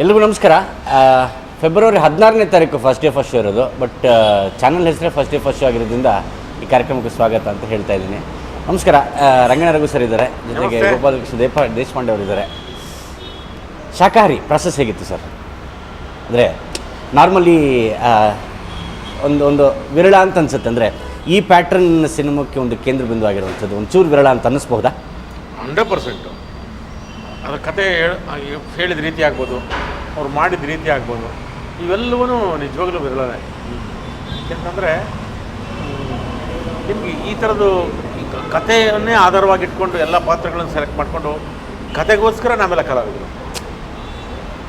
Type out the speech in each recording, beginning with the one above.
ಎಲ್ರಿಗೂ ನಮಸ್ಕಾರ. ಫೆಬ್ರವರಿ ಹದಿನಾರನೇ ತಾರೀಕು ಫಸ್ಟ್ ಡೇ ಫಸ್ಟ್ ಶೋ ಇರೋದು. ಬಟ್ ಚಾನಲ್ ಹೆಸರೇ ಫಸ್ಟ್ ಡೇ ಫಸ್ಟ್ ಶೋ ಆಗಿರೋದ್ರಿಂದ ಈ ಕಾರ್ಯಕ್ರಮಕ್ಕೆ ಸ್ವಾಗತ ಅಂತ ಹೇಳ್ತಾ ಇದ್ದೀನಿ. ನಮಸ್ಕಾರ. ಆ, ರಂಗಣ್ಣ ರಘು ಸರ್ ಇದ್ದಾರೆ. ಜೊತೆಗೆ ಗೋಪಾಲ್ ಗೋಪಾಲಕೃಷ್ಣ ದೇಪ ದೇಶಪಾಂಡೆ ಅವರು ಇದ್ದಾರೆ. ಶಾಕಾಹಾರಿ ಪ್ರಾಸೆಸ್ ಹೇಗಿತ್ತು ಸರ್ ಅಂದರೆ ನಾರ್ಮಲಿ ಒಂದು ಒಂದು ವಿರಳ ಅಂತ ಅನ್ಸುತ್ತೆ. ಅಂದರೆ ಈ ಪ್ಯಾಟ್ರನ್ ಸಿನಿಮಾಕ್ಕೆ ಒಂದು ಕೇಂದ್ರ ಬಿಂದು ಆಗಿರುವಂಥದ್ದು. ಒಂಚೂರು ವಿರಳ ಅಂತ ಅನ್ನಿಸ್ಬಹುದಾ? ಹಂಡ್ರೆಡ್ ಪರ್ಸೆಂಟು ಅದ್ರ ಕತೆ ಹೇಳ್- ಹೇಳಿದ ರೀತಿ ಆಗ್ಬೋದು, ಅವ್ರು ಮಾಡಿದ ರೀತಿ ಆಗ್ಬೋದು ಇವೆಲ್ಲವೂ ನಿಜವಾಗ್ಲೂ ವಿರಳನೆ ಯಾಕೆಂತಂದರೆ, ನಿಮಗೆ ಈ ಥರದ್ದು ಕಥೆಯನ್ನೇ ಆಧಾರವಾಗಿಟ್ಕೊಂಡು ಎಲ್ಲ ಪಾತ್ರಗಳನ್ನು ಸೆಲೆಕ್ಟ್ ಮಾಡಿಕೊಂಡು ಕತೆಗೋಸ್ಕರ ನಾವೆಲ್ಲ ಕಲಾವಿದರು.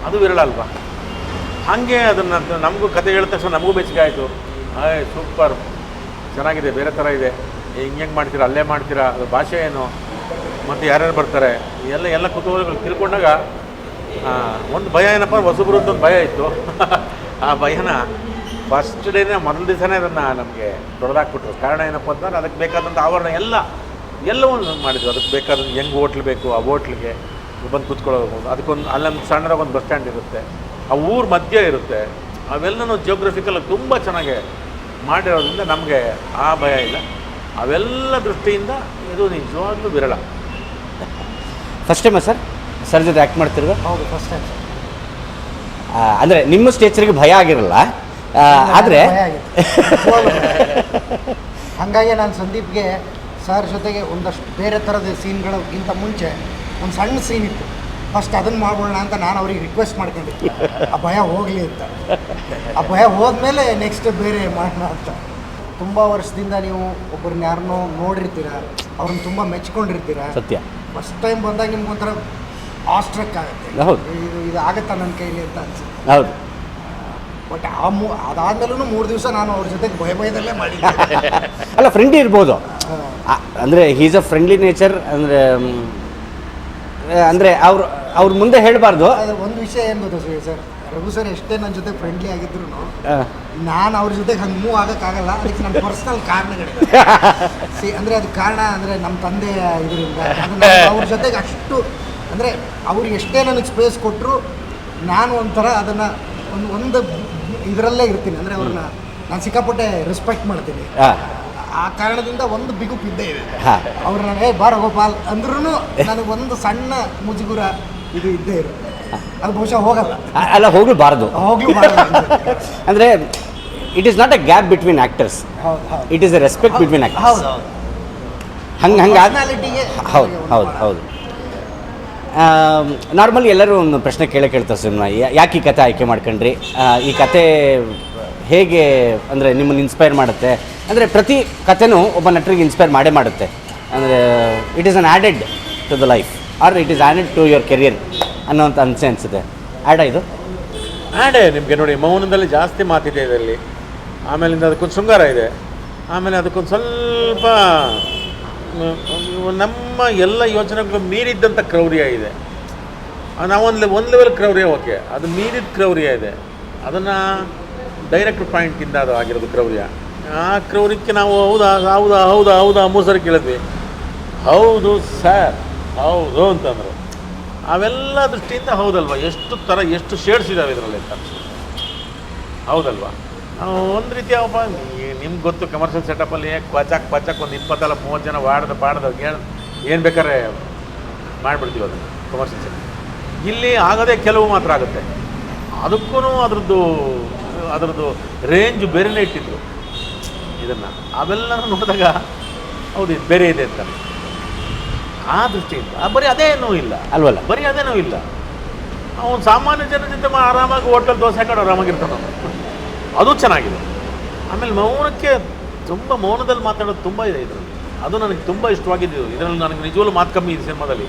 ಅದು ವಿರಳ ಅಲ್ವಾ ಹಾಗೆ ಅದನ್ನು ನಮಗೂ ಕತೆ ಹೇಳಿದ ತಕ್ಷಣ ನಮಗೂ ಮೆಚ್ಚುಗೆ ಆಯಿತು. ಆಯ್ ಸೂಪರ್. ಚೆನ್ನಾಗಿದೆ, ಬೇರೆ ಥರ ಇದೆ. ಹಿಂಗೆ ಹೆಂಗೆ ಮಾಡ್ತೀರಾ, ಅಲ್ಲೇ ಮಾಡ್ತೀರಾ, ಅದು ಭಾಷೆ ಏನು? ಮತ್ತು ಯಾರ್ಯಾರು ಬರ್ತಾರೆ, ಎಲ್ಲ ಎಲ್ಲ ಕುತೂಹಲಗಳು ತಿಳ್ಕೊಂಡಾಗ ಒಂದು ಭಯ ಏನಪ್ಪ, ಹೊಸಬ್ರು ಅಂತ ಒಂದು ಭಯ ಇತ್ತು. ಆ ಭಯನ ಫಸ್ಟ್ ಡೇನೇ ಮೊದಲ ದಿವಸನೇ ಅದನ್ನು ನಮಗೆ ದೊಡ್ಡದಾಗ್ಬಿಟ್ರು. ಕಾರಣ ಏನಪ್ಪ ಅಂತಂದ್ರೆ ಅದಕ್ಕೆ ಬೇಕಾದಂಥ ಆವರಣ ಎಲ್ಲ ಎಲ್ಲವನ್ನು ಮಾಡಿದ್ರು ಅದಕ್ಕೆ ಬೇಕಾದಂಥ ಹೆಂಗೆ ಹೋಟ್ಲ್ ಬೇಕು, ಆ ಹೋಟ್ಲಿಗೆ ಬಂದು ಕೂತ್ಕೊಳ್ಳೋದು ಅದಕ್ಕೊಂದು, ಅಲ್ಲೊಂದು ಸಣ್ಣದಾಗ ಒಂದು ಬಸ್ ಸ್ಟ್ಯಾಂಡ್ ಇರುತ್ತೆ. ಆ ಊರ ಮಧ್ಯೆ ಇರುತ್ತೆ. ಅವೆಲ್ಲನೂ ಜಿಯೋಗ್ರಫಿಕಲ್ ತುಂಬ ಚೆನ್ನಾಗಿ ಮಾಡಿರೋದ್ರಿಂದ ನಮಗೆ ಆ ಭಯ ಇಲ್ಲ. ಅವೆಲ್ಲ ದೃಷ್ಟಿಯಿಂದ ಇದು ನಿಜವಾಗ್ಲೂ ವಿರಳ. ಫಸ್ಟ್ ಟೈಮಾ ಸರ್ ಸರ್ ಜೊತೆ ಆ್ಯಕ್ಟ್ ಮಾಡ್ತಿರೋದು? ಹೌದು ಫಸ್ಟ್ ಟೈಮ್ ಸರ್ ಅಂದ್ರೆ ನಿಮ್ಮ ಸ್ಟೇಚರಿಗೆ ಭಯ ಆಗಿರಲ್ಲ? ಆದರೆ ಭಯ ಆಗಿತ್ತು. ಭಯ ಹಾಗಾಗಿ ನಾನು ಸಂದೀಪ್ಗೆ ಸರ್ ಜೊತೆಗೆ ಒಂದಷ್ಟು ಬೇರೆ ಥರದ ಸೀನ್ಗಳಿಗಿಂತ ಮುಂಚೆ ಒಂದು ಸಣ್ಣ ಸೀನ್ ಇತ್ತು. ಫಸ್ಟ್ ಅದನ್ನು ಮಾಡೋಣ ಅಂತ ನಾನು ಅವ್ರಿಗೆ ರಿಕ್ವೆಸ್ಟ್ ಮಾಡ್ಕೊಂಡಿದ್ದೆ. ಆ ಭಯ ಹೋಗಲಿ ಅಂತ. ಆ ಭಯ ಹೋದ್ಮೇಲೆ ನೆಕ್ಸ್ಟ್ ಬೇರೆ ಮಾಡೋಣ ಅಂತ. ತುಂಬ ವರ್ಷದಿಂದ ನೀವು ಒಬ್ಬರನ್ನ ಯಾರನ್ನೋ ನೋಡಿರ್ತೀರ ಅವ್ರನ್ನ ತುಂಬ ಮೆಚ್ಕೊಂಡಿರ್ತೀರ? ಸತ್ಯ. ಫಸ್ಟ್ ಟೈಮ್ ಬಂದಾಗ ನಿಮ್ಗೆ ಒಂಥರ ಆಸ್ಟ್ರಕ್ ಆಗುತ್ತೆ. ಹೌದು. ಇದು ಇದು ಆಗುತ್ತಾ ನನ್ನ ಕೈಲಿ ಅಂತ ಅನ್ಸುತ್ತೆ. ಹೌದು. ಬಟ್ ಆ ಮೂ ಅದಾದ್ಮೇಲೂ ಮೂರು ದಿವಸ ನಾನು ಅವ್ರ ಜೊತೆಗೆ ಭಯ ಭಯದಲ್ಲೇ ಮಾಡಿದ್ದೆ. ಅಲ್ಲ ಫ್ರೆಂಡ್ಲಿ ಇರ್ಬೋದು. ಅಂದರೆ ಈಸ್ ಅ ಫ್ರೆಂಡ್ಲಿ ನೇಚರ್ ಅಂದರೆ ಅಂದರೆ ಅವ್ರು ಅವ್ರ ಮುಂದೆ ಹೇಳಬಾರ್ದು. ಅದು ಒಂದು ವಿಷಯ ಏನು ಗೊತ್ತಾ ಸರ್ ಸರ್? ರಘು ಸರ್ ಎಷ್ಟೇ ನನ್ನ ಜೊತೆ ಫ್ರೆಂಡ್ಲಿ ಆಗಿದ್ರು ನಾನು ಅವ್ರ ಜೊತೆಗೆ ಹಂಗೆ ಮೂವ್ ಆಗೋಕ್ಕಾಗಲ್ಲ ಅದಕ್ಕೆ ನನ್ನ ಪರ್ಸ್ನಲ್ ಕಾರಣಗಳಿವೆ. ಸಿ ಅಂದರೆ ಅದು ಕಾರಣ ಅಂದರೆ ನಮ್ಮ ತಂದೆ ಇದರಿಂದ. ಅವ್ರ ಜೊತೆಗೆ ಅಷ್ಟು ಅಂದರೆ ಅವ್ರು ಎಷ್ಟೇ ನನಗೆ ಸ್ಪೇಸ್ ಕೊಟ್ಟರು ನಾನು ಒಂಥರ ಅದನ್ನು ಒಂದು ಒಂದು ಇದರಲ್ಲೇ ಇರ್ತೀನಿ. ಅಂದರೆ ಅವ್ರನ್ನ ನಾನು ಸಿಕ್ಕಾಪಟ್ಟೆ ರೆಸ್ಪೆಕ್ಟ್ ಮಾಡ್ತೀನಿ. ಆ ಕಾರಣದಿಂದ ಒಂದು ಬಿಗುಪ್ ಇದ್ದೇ ಇದೆ. ಅವ್ರನ್ನ ಏ ಬಾರ ಗೋಪಾಲ್ ಅಂದ್ರೂ ನನಗೆ ಒಂದು ಸಣ್ಣ ಮುಜುಗುರ ಇದು ಇದ್ದೇ ಇರುತ್ತೆ. ಅದು ಬಹುಶಃ ಹೋಗಲ್ಲ. ಅಲ್ಲ ಅಂದ್ರೆ it is not a gap between ಹೌದು it is a respect between actors ಹಂಗೆ ಹಂಗೆ ಹೌದು ಹೌದು ಹೌದು. ನಾರ್ಮಲಿ ಎಲ್ಲರೂ ಒಂದು ಪ್ರಶ್ನೆ ಕೇಳೇ ಕೇಳ್ತಾರೆ ಸಿನಿಮಾ. ಯಾಕೆ ಈ ಕತೆ ಆಯ್ಕೆ ಮಾಡ್ಕೊಂಡ್ರಿ? ಈ ಕತೆ ಹೇಗೆ ಅಂದರೆ ನಿಮ್ಮನ್ನು ಇನ್ಸ್ಪೈರ್ ಮಾಡುತ್ತೆ? ಅಂದರೆ ಪ್ರತಿ ಕತೆನೂ ಒಬ್ಬ ನಟರಿಗೆ ಇನ್ಸ್ಪೈರ್ ಮಾಡೇ ಮಾಡುತ್ತೆ. ಅಂದರೆ it is an added to the life or it is added to your career ಅನ್ನೋಂಥ ಅನಿಸೆ ಅನಿಸುತ್ತೆ ಆ್ಯಡ ಇದು? ಆಡೇ ನಿಮಗೆ ನೋಡಿ, ಮೌನದಲ್ಲಿ ಜಾಸ್ತಿ ಮಾತಿದೆ ಇದರಲ್ಲಿ. ಆಮೇಲಿಂದ ಅದಕ್ಕೊಂದು ಶೃಂಗಾರ ಇದೆ. ಆಮೇಲೆ ಅದಕ್ಕೊಂದು ಸ್ವಲ್ಪ ನಮ್ಮ ಎಲ್ಲ ಯೋಚನೆಗಳು ಮೀರಿದ್ದಂಥ ಕ್ರೌರ್ಯ ಇದೆ. ನಾವೊಂದು ಒಂದು ಲೆವೆಲ್ ಕ್ರೌರ್ಯ ಓಕೆ ಅದು ಮೀರಿದ ಕ್ರೌರ್ಯ ಇದೆ. ಅದನ್ನು ಡೈರೆಕ್ಟ್ ಪಾಯಿಂಟಿಂದ ಅದು ಆಗಿರೋದು ಕ್ರೌರ್ಯ. ಆ ಕ್ರೌರ್ಯಕ್ಕೆ ನಾವು ಹೌದಾ ಹೌದಾ ಹೌದಾ ಹೌದಾ ಮೂರು ಸರಿ ಕೇಳಿದ್ವಿ. ಹೌದು ಸರ್ ಹೌದು ಅಂತಂದರು. ಅವೆಲ್ಲ ದೃಷ್ಟಿಯಿಂದ ಹೌದಲ್ವಾ? ಎಷ್ಟು ಥರ ಎಷ್ಟು ಶೇಡ್ಸ್ ಇದ್ದಾವೆ ಇದರಲ್ಲಿ ಅಂತ. ಹೌದಲ್ವಾ? ಒಂದು ರೀತಿ ಅವಪ್ಪ ನಿಮ್ಗೆ ಗೊತ್ತು ಕಮರ್ಷಿಯಲ್ ಸೆಟಪಲ್ಲಿ ಕ್ವಚಾಕ್ ಪಚಾಕ್ ಒಂದು ಇಪ್ಪತ್ತಲ್ಲ ಮೂವತ್ತು ಜನ ವಾಡ್ದು, ಪಾಡ್ದು, ಏನು ಏನು ಬೇಕಾದ್ರೆ ಮಾಡಿಬಿಡ್ತೀವಿ ಅದನ್ನು ಕಮರ್ಷಿಯಲ್ ಸೆಟ್ ಇಲ್ಲಿ ಆಗೋದೇ ಕೆಲವು ಮಾತ್ರ ಆಗುತ್ತೆ. ಅದಕ್ಕೂ ಅದರದ್ದು ಅದರದ್ದು ರೇಂಜ್ ಬೇರೆನೇ ಇಟ್ಟಿದ್ರು. ಇದನ್ನು. ಅವೆಲ್ಲ ನೋಡಿದಾಗ, ಹೌದು, ಇದು ಬೇರೆ ಇದೆ ಅಂತ ಆ ದೃಷ್ಟಿಯಿಂದ ಬರೀ ಅದೇನೂ ಇಲ್ಲ. ಅಲ್ವಲ್ಲ? ಬರೀ ಅದೇನೂ ಇಲ್ಲ. ಅವನು ಸಾಮಾನ್ಯ ಜನ ಜೊತೆ ಆರಾಮಾಗಿ ಹೋಟೆಲ್ ದೋಸೆ ಹಾಕೋ ಆರಾಮಾಗಿರ್ತಾನೆ ಅದು ಚೆನ್ನಾಗಿದೆ. ಆಮೇಲೆ ಮೌನಕ್ಕೆ ತುಂಬ ಮೌನದಲ್ಲಿ ಮಾತಾಡೋದು ತುಂಬ ಇದೆ ಇದರಲ್ಲಿ. ಅದು ನನಗೆ ತುಂಬ ಇಷ್ಟವಾಗಿದ್ದು. ಇದರಲ್ಲಿ ನನಗೆ ನಿಜವಾಗ್ಲೂ ಮಾತು ಕಮ್ಮಿ ಇದೆ ಸಿನಿಮಾದಲ್ಲಿ.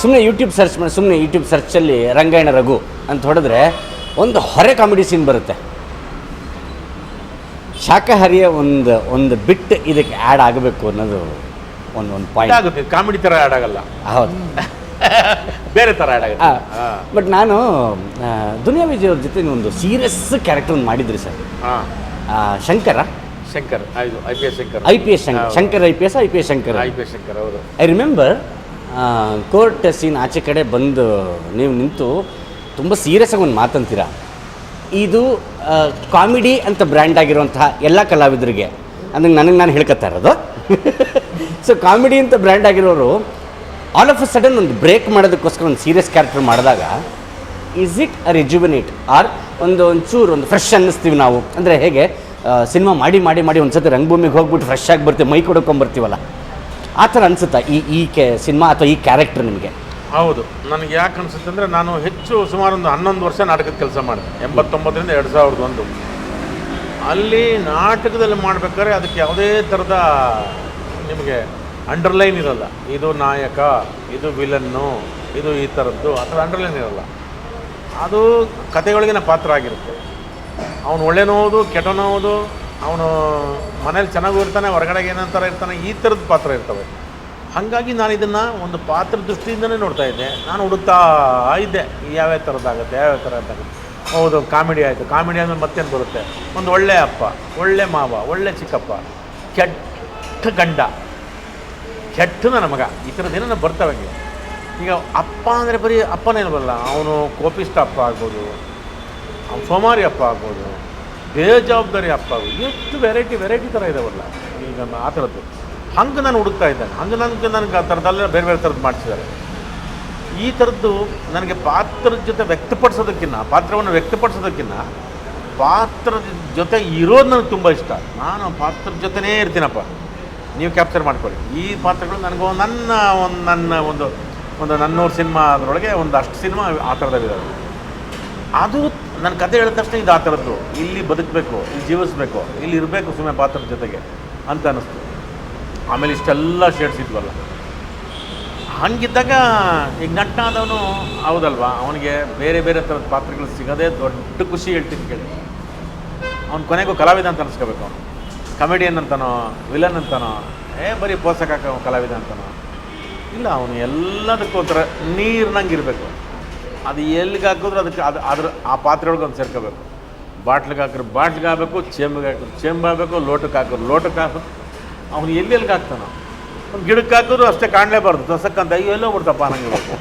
ಸುಮ್ಮನೆ ಯೂಟ್ಯೂಬ್ ಸರ್ಚ್ ಮಾಡಿ ಸುಮ್ಮನೆ ಯೂಟ್ಯೂಬ್ ಸರ್ಚಲ್ಲಿ ರಂಗಾಯಣ ರಘು ಅಂತ ಹೊಡೆದ್ರೆ ಒಂದು ಹೊರೆ ಕಾಮಿಡಿ ಸೀನ್ ಬರುತ್ತೆ. ಶಾಕಾಹಾರಿಯ ಒಂದು ಒಂದು ಬಿಟ್ ಇದಕ್ಕೆ ಆ್ಯಡ್ ಆಗಬೇಕು ಅನ್ನೋದು ಒಂದು ಒಂದು ಪಾಯಿಂಟ್ ಆಗುತ್ತೆ ಕಾಮಿಡಿ ಥರ ಆ್ಯಡ್ ಆಗಲ್ಲ. ಹೌದು. ಬೇರೆ ಥರ ಆ್ಯಡ್ ಆಗುತ್ತೆ. ಬಟ್ ನಾನು ದುನಿಯಾ ವಿಜಯ್ ಅವ್ರ ಜೊತೆ ಒಂದು ಸೀರಿಯಸ್ ಕ್ಯಾರೆಕ್ಟರ್ ಒಂದು ಮಾಡಿದ್ರಿ ಸರ್. ಹಾಂ. Shankara. Shankar I P S Shankar. I P S Shankar. Shankar I P S I P S Shankar. I P S Shankar ಹೌದು. ಐ ರಿಮೆಂಬರ್ ಕೋರ್ಟ್ ಸೀನ್ ಆಚೆ ಕಡೆ ಬಂದು ನೀವು ನಿಂತು ತುಂಬ ಸೀರಿಯಸ್ ಆಗಿ ಒಂದು ಮಾತಂತೀರ? ಇದು ಕಾಮಿಡಿ ಅಂತ ಬ್ರ್ಯಾಂಡ್ ಆಗಿರುವಂತಹ ಎಲ್ಲ ಕಲಾವಿದರಿಗೆ. ಅಂದ್ರೆ ನನಗೆ ನಾನು ಹೇಳ್ಕೊತಾ ಇರೋದು. ಸೊ ಕಾಮಿಡಿ ಅಂತ ಬ್ರ್ಯಾಂಡ್ ಆಗಿರೋರು ಆಲ್ ಆಫ್ ಅ ಸಡನ್ ಒಂದು ಬ್ರೇಕ್ ಮಾಡೋದಕ್ಕೋಸ್ಕರ ಒಂದು ಸೀರಿಯಸ್ ಕ್ಯಾರೆಕ್ಟರ್ ಮಾಡಿದಾಗ is it a rejuvenate or ಒಂದು ಒಂಚೂರು, ಒಂದು ಫ್ರೆಶ್ ಅನ್ನಿಸ್ತೀವಿ ನಾವು? ಅಂದರೆ ಹೇಗೆ ಸಿನಿಮಾ ಮಾಡಿ ಮಾಡಿ ಮಾಡಿ ಒಂದು ಸತಿ ರಂಗಭೂಮಿಗೆ ಹೋಗ್ಬಿಟ್ಟು ಫ್ರೆಶ್ ಆಗಿ ಬರ್ತೀವಿ ಮೈ ಕೊಡ್ಕೊಂಬರ್ತೀವಲ್ಲ? ಆ ಥರ ಅನಿಸುತ್ತಾ ಈ ಈ ಕೆ ಸಿನಿಮಾ ಅಥವಾ ಈ ಕ್ಯಾರೆಕ್ಟರ್ ನಿಮಗೆ? ಹೌದು. ನನಗೆ ಯಾಕೆ ಅನಿಸುತ್ತೆ ಅಂದರೆ ನಾನು ಹೆಚ್ಚು ಸುಮಾರು ಒಂದು ಹನ್ನೊಂದು ವರ್ಷ ನಾಟಕದ ಕೆಲಸ ಮಾಡಿದೆ. ಎಂಬತ್ತೊಂಬತ್ತರಿಂದ ಎರಡು ಸಾವಿರದ ಒಂದು. ಅಲ್ಲಿ ನಾಟಕದಲ್ಲಿ ಮಾಡಬೇಕಾದ್ರೆ ಅದಕ್ಕೆ ಯಾವುದೇ ಥರದ ನಿಮಗೆ ಅಂಡರ್ಲೈನ್ ಇರಲ್ಲ. ಇದು ನಾಯಕ, ಇದು ವಿಲನ್ನು, ಇದು ಈ ಥರದ್ದು ಆ ಥರ ಅಂಡರ್ಲೈನ್ ಇರಲ್ಲ. ಅದು ಕತೆಗಳಿಗಿನ ಪಾತ್ರ ಆಗಿರುತ್ತೆ. ಅವನು ಒಳ್ಳೆನೋದು ಕೆಟ್ಟನೋದು ಅವನು ಮನೇಲಿ ಚೆನ್ನಾಗೂ ಇರ್ತಾನೆ, ಹೊರಗಡೆಗೆ ಏನಂತಾರೆ ಇರ್ತಾನೆ, ಈ ಥರದ ಪಾತ್ರ ಇರ್ತವೆ. ಹಾಗಾಗಿ ನಾನು ಇದನ್ನು ಒಂದು ಪಾತ್ರ ದೃಷ್ಟಿಯಿಂದನೇ ನೋಡ್ತಾ ಇದ್ದೆ. ನಾನು ಹುಡುಕ್ತಾ ಇದ್ದೆ. ಯಾವ್ಯಾವ ಥರದ್ದಾಗುತ್ತೆ ಯಾವ್ಯಾವ ಥರ ಆಗುತ್ತೆ. ಹೌದು, ಕಾಮಿಡಿ ಆಯಿತು. ಕಾಮಿಡಿ ಅಂದರೆ ಮತ್ತೇನು ಬರುತ್ತೆ? ಒಂದು ಒಳ್ಳೆ ಅಪ್ಪ, ಒಳ್ಳೆ ಮಾವ, ಒಳ್ಳೆ ಚಿಕ್ಕಪ್ಪ, ಕೆಟ್ಟ ಗಂಡ. ಕೆಟ್ಟ ನನ್ನ ಮಗ ಈ ಥರದ್ದು ಏನೋ ಬರ್ತವೆ ಹಂಗೆ. ಈಗ ಅಪ್ಪ ಅಂದರೆ ಬರೀ ಅಪ್ಪನೇನು ಬರಲ್ಲ ಅವನು ಕೋಪಿಷ್ಟ ಅಪ್ಪ ಆಗ್ಬೋದು, ಅವ್ನು ಸೋಮಾರಿ ಅಪ್ಪ ಆಗ್ಬೋದು, ಬೇಜವಾಬ್ದಾರಿ ಅಪ್ಪ ಆಗ್ಬೋದು, ಎಷ್ಟು ವೆರೈಟಿ ವೆರೈಟಿ ಥರ ಇದಾವಲ್ಲ. ಈಗ ಆ ಥರದ್ದು. ಹಂಗೆ ನಾನು ಹುಡುಕ್ತಾ ಇದ್ದೇನೆ. ಹಂಗೆ ನನಗೆ ನನಗೆ ಆ ಥರದ್ದೆಲ್ಲ ಬೇರೆ ಬೇರೆ ಥರದ್ದು ಮಾಡಿಸಿದ್ದಾರೆ. ಈ ಥರದ್ದು ನನಗೆ ಪಾತ್ರದ ಜೊತೆ ವ್ಯಕ್ತಪಡಿಸೋದಕ್ಕಿಂತ ಪಾತ್ರವನ್ನು ವ್ಯಕ್ತಪಡಿಸೋದಕ್ಕಿಂತ ಪಾತ್ರದ ಜೊತೆ ಇರೋದು ನನಗೆ ತುಂಬ ಇಷ್ಟ. ನಾನು ಪಾತ್ರದ ಜೊತೆನೇ ಇರ್ತೀನಪ್ಪ. ನೀವು ಕ್ಯಾಪ್ಚರ್ ಮಾಡ್ಕೊಳ್ಳಿ. ಈ ಪಾತ್ರಗಳು ನನಗೂ ನನ್ನ ಒಂದು ನನ್ನ ಒಂದು ಒಂದು ನನ್ನೂರು ಸಿನಿಮಾ ಅದರೊಳಗೆ ಒಂದು ಅಷ್ಟು ಸಿನಿಮಾ ಆ ಥರದಲ್ಲಿದ್ದಾವೆ ಅದು ನನ್ನ ಕತೆ ಹೇಳಿದ ತಕ್ಷಣ ಇದು ಆ ಥರದ್ದು. ಇಲ್ಲಿ ಬದುಕಬೇಕು, ಇಲ್ಲಿ ಜೀವಿಸಬೇಕು, ಇಲ್ಲಿ ಇರಬೇಕು ಸುಮ್ಮನೆ ಪಾತ್ರದ ಜೊತೆಗೆ ಅಂತ ಅನ್ನಿಸ್ತು. ಆಮೇಲೆ ಇಷ್ಟೆಲ್ಲ ಶೇಡ್ಸ್ ಇದ್ವಲ್ಲ. ಹಂಗಿದ್ದಾಗ ಈಗ ಆದವನು ಹೌದಲ್ವಾ? ಅವನಿಗೆ ಬೇರೆ ಬೇರೆ ಥರದ ಪಾತ್ರಗಳು ಸಿಗೋದೇ ದೊಡ್ಡ ಖುಷಿ ಹೇಳ್ತೀನಿ ಕೇಳಿ. ಅವ್ನು ಕೊನೆಗೂ ಕಲಾವಿದ ಅಂತ ಅನ್ಸ್ಕೋಬೇಕು ಅವನು. ಕಮಿಡಿಯನ್ ಅಂತನೋ, ವಿಲನ್ ಅಂತನೋ, ಏ, ಬರೀ ಪೋಷಕ ಕಲಾವಿದ ಅಂತನೋ. ಇಲ್ಲ, ಅವನು ಎಲ್ಲದಕ್ಕೂ ಒಂಥರ ನೀರಿನಂಗೆ ಇರಬೇಕು ಅದು ಎಲ್ಲಿಗೆ ಹಾಕಿದ್ರು ಅದಕ್ಕೆ ಅದು ಅದ್ರ ಆ ಪಾತ್ರೆಯೊಳಗೆ ಒಂದು ಸೇರ್ಕೋಬೇಕು. ಬಾಟ್ಲಿಗೆ ಹಾಕಿದ್ರೆ ಬಾಟ್ಲಿಗೆ ಹಾಕಬೇಕು, ಚೆಂಬಿಗೆ ಹಾಕಿದ್ರು ಚೇಂಬ್ ಹಾಕಬೇಕು, ಲೋಟಕ್ಕೆ ಹಾಕಿದ್ರು ಲೋಟಕ್ಕೆ ಹಾಕೋದು ಅವ್ನು ಎಲ್ಲಿ ಎಲ್ಲಿಗೆ ಹಾಕ್ತಾನೋ. ಒಂದು ಗಿಡಕ್ಕೆ ಹಾಕಿದ್ರು ಅಷ್ಟೇ ಕಾಣಲೇಬಾರ್ದು ತಸಕ್ಕಂತ ಅಯ್ಯೋ, ಎಲ್ಲೋ ಬಿಡ್ತಪ್ಪ ಅನ್ನಂಗಿರ್ಬೇಕು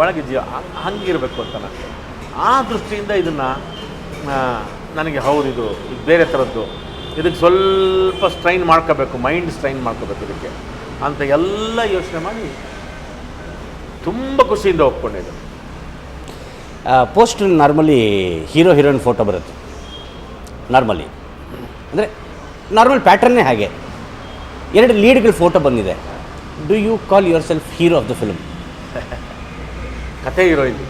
ಒಳಗೆ ಜೀವ ಹಂಗಿರಬೇಕು ಅಂತ ನನಗೆ. ಆ ದೃಷ್ಟಿಯಿಂದ ಇದನ್ನು ನನಗೆ ಹೌದು ಇದು ಬೇರೆ ಥರದ್ದು. ಇದಕ್ಕೆ ಸ್ವಲ್ಪ ಸ್ಟ್ರೈನ್ ಮಾಡ್ಕೋಬೇಕು ಮೈಂಡ್ ಸ್ಟ್ರೈನ್ ಮಾಡ್ಕೋಬೇಕು ಇದಕ್ಕೆ. ಅಂತ ಎಲ್ಲ ಯೋಚನೆ ಮಾಡಿ ತುಂಬ ಖುಷಿಯಿಂದ ಒಪ್ಕೊಂಡಿದ್ದೆ post normally hero heroine photo ಬರುತ್ತೆ. ನಾರ್ಮಲಿ ಅಂದರೆ ನಾರ್ಮಲ್ ಪ್ಯಾಟ್ರನ್ನೇ ಹಾಗೆ. ಎರಡು ಲೀಡ್ಗಳ ಫೋಟೋ ಬಂದಿದೆ. Do you call yourself hero of the film ಕಥೆ ಹೀರೋ ಇದು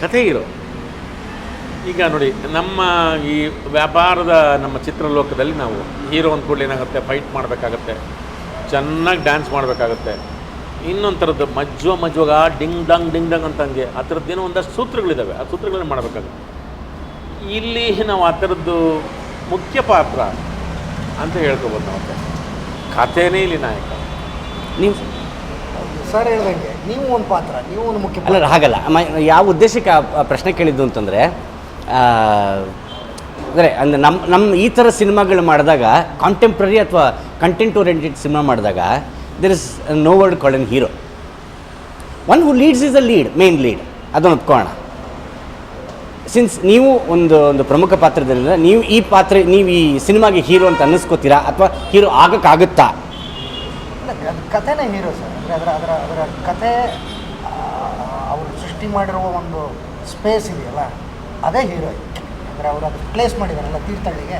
ಕಥೆ ಹೀರೋ. ಈಗ ನೋಡಿ ನಮ್ಮ ಈ ವ್ಯಾಪಾರದ ನಮ್ಮ ಚಿತ್ರಲೋಕದಲ್ಲಿ ನಾವು ಹೀರೋ ಒಂದು ಕೂಡಲೇ ಏನಾಗುತ್ತೆ? ಫೈಟ್ ಮಾಡಬೇಕಾಗತ್ತೆ. ಚೆನ್ನಾಗಿ ಡ್ಯಾನ್ಸ್ ಮಾಡಬೇಕಾಗತ್ತೆ. ಇನ್ನೊಂದು ಥರದ್ದು ಮಜ್ವ ಮಜ್ವಾಗ ಡಿಂಗ್ ಡಂಗ್ ಡಿಂಗ್ ಡಂಗ್ ಅಂತ ಹಂಗೆ ಆ ಥರದ್ದೇನೋ ಒಂದಷ್ಟು ಸೂತ್ರಗಳಿದ್ದಾವೆ ಆ ಸೂತ್ರಗಳನ್ನ ಮಾಡಬೇಕಾಗುತ್ತೆ. ಇಲ್ಲಿ ನಾವು ಆ ಥರದ್ದು ಮುಖ್ಯ ಪಾತ್ರ ಅಂತ ಹೇಳ್ಕೊಬೋದು ನಾವು ಕಥೆನೇ ಇಲ್ಲಿ ನಾಯಕ. ನೀವು ಸರ್? ಹೇಳ್ದಂಗೆ ನೀವು ಒಂದು ಪಾತ್ರ ನೀವು ಒಂದು ಮುಖ್ಯ ಅಲ್ಲ ಹಾಗಲ್ಲ. ಯಾವ ಉದ್ದೇಶಕ್ಕೆ ಆ ಪ್ರಶ್ನೆ ಕೇಳಿದ್ದು ಅಂತಂದರೆ ಅಂದರೆ ಅಂದರೆ ನಮ್ಮ ನಮ್ಮ ಈ ಥರ ಸಿನಿಮಾಗಳು ಮಾಡಿದಾಗ ಕಾಂಟೆಂಪ್ರರಿ ಅಥವಾ ಕಂಟೆಂಟ್ ಓರಿಯೆಂಟೆಡ್ ಸಿನಿಮಾ ಮಾಡಿದಾಗ there is no word call an hero one who leads is a lead main lead ಅದನ್ನು ಒಪ್ಕೋಣ ಸಿನ್ಸ್ ನೀವು ಒಂದು ಒಂದು ಪ್ರಮುಖ ಪಾತ್ರದಿಂದ ನೀವು ಈ ಪಾತ್ರ, ನೀವು ಈ ಸಿನಿಮಾಗೆ ಹೀರೋ ಅಂತ ಅನ್ನಿಸ್ಕೋತೀರಾ? ಅಥವಾ ಹೀರೋ ಆಗೋಕ್ಕಾಗುತ್ತಾ? ಕಥೆನೇ ಹೀರೋ ಸರ್. ಅಂದರೆ ಅದರ ಅದರ ಅದರ ಕತೆ ಅವರು ಸೃಷ್ಟಿ ಮಾಡಿರುವ ಒಂದು ಸ್ಪೇಸ್ ಇದೆಯಲ್ಲ ಅದೇ ಹೀರೋ ಅಂದರೆ ಅವರು ಅದು ಪ್ಲೇಸ್ ಮಾಡಿದಾರಲ್ಲ ತೀರ್ಥಹಳ್ಳಿಗೆ.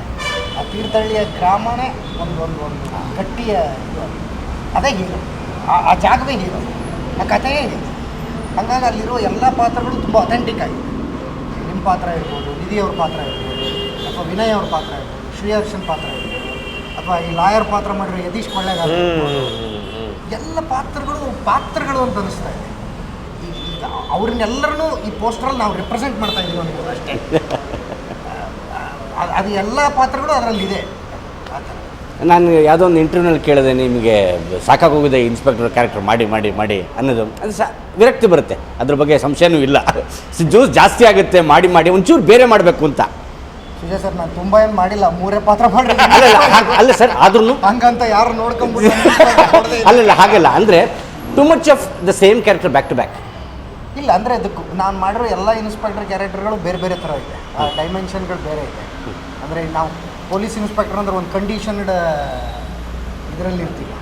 ಆ ತೀರ್ಥಹಳ್ಳಿಯ ಗ್ರಾಮನೇ ಒಂದು ಒಂದು ಒಂದು ಗಟ್ಟಿಯ ಇದು ಅದೇ. ಹೀರೋ ಆ- ಆ ಜಾಗವೇ ಹೀರೋ ಆ ಕಥೆಯೇ ಇದೆ. ಹಾಗಾಗಿ ಅಲ್ಲಿರುವ ಎಲ್ಲ ಪಾತ್ರಗಳು ತುಂಬ ಅಥೆಂಟಿಕ್ ಆಗಿದೆ ನಿಮ್ಮ ಪಾತ್ರ ಇರ್ಬೋದು ನಿಧಿಯವ್ರ ಪಾತ್ರ ಇರ್ಬೋದು ಅಥವಾ ವಿನಯ್ ಅವ್ರ ಪಾತ್ರ ಇರ್ಬೋದು ಶ್ರೀಹರ್ಷನ್ ಪಾತ್ರ ಇರ್ಬೋದು ಅಥವಾ ಈ ಲಾಯರ್ ಪಾತ್ರ ಮಾಡಿರೋ ಯತೀಶ್ ಕೊಳ್ಳೇಗಾಲ ಎಲ್ಲ ಪಾತ್ರಗಳು ಪಾತ್ರಗಳು ಅಂತ ಅನಿಸ್ತಾ ಇದೆ. ಅವ್ರನ್ನೆಲ್ಲರನ್ನೂ ಈ ಪೋಸ್ಟರಲ್ಲಿ ನಾವು ರಿಪ್ರೆಸೆಂಟ್ ಮಾಡ್ತಾ ಇದೀವಿ ಅನ್ನೋದು ಅಷ್ಟೇ. ಅ- ಅದು ಎಲ್ಲ ಪಾತ್ರಗಳು ಅದರಲ್ಲಿದೆ ಆ ಥರ ನಾನು ಯಾವುದೋ ಒಂದು ಇಂಟರ್ವ್ಯೂನಲ್ಲಿ ಕೇಳಿದೆ ನಿಮಗೆ ಸಾಕಾಗೋಗಿದೆ ಇನ್ಸ್ಪೆಕ್ಟರ್ ಕ್ಯಾರೆಕ್ಟರ್ ಮಾಡಿ ಮಾಡಿ ಮಾಡಿ ಅನ್ನೋದು. ಅದು ಸಾ ವಿರಕ್ತಿ ಬರುತ್ತೆ. ಅದ್ರ ಬಗ್ಗೆ ಸಂಶಯನೂ ಇಲ್ಲ. ಜ್ಯೂಸ್ ಜಾಸ್ತಿ ಆಗುತ್ತೆ ಮಾಡಿ ಮಾಡಿ ಒಂಚೂರು ಬೇರೆ ಮಾಡಬೇಕು ಅಂತ. ಸುಜಯ್ ಸರ್ ನಾನು ತುಂಬ ಏನು ಮಾಡಿಲ್ಲ ಮೂರೇ ಪಾತ್ರ ಮಾಡಿಲ್ಲ ಅಲ್ಲ ಅಲ್ಲ, ಹಾಗ್- ಅಲ್ಲ ಸರ್ ಆದ್ರೂ ಹಂಗಂತ ಯಾರು ನೋಡ್ಕೊಂಡ್ಬಿಟ್ಟು ಅಲ್ಲಲ್ಲ ಹಾಗಲ್ಲ. ಅಂದರೆ too much of the same character back to back ಇಲ್ಲ ಅಂದರೆ ಅದಕ್ಕೂ ನಾನು ಮಾಡಿರೋ ಎಲ್ಲ ಇನ್ಸ್ಪೆಕ್ಟರ್ ಕ್ಯಾರೆಕ್ಟರ್ಗಳು ಬೇರೆ ಬೇರೆ ಥರ ಇದೆ ಆ ಡೈಮೆನ್ಷನ್ಗಳು ಬೇರೆ ಇದೆ ಅಂದರೆ ನಾವು ಪೊಲೀಸ್ ಇನ್ಸ್ಪೆಕ್ಟರ್ ಅಂದ್ರೆ ಒಂದು ಕಂಡೀಷನ್ಡ್ ಇದರಲ್ಲಿ ಇರ್ತೀವಿ.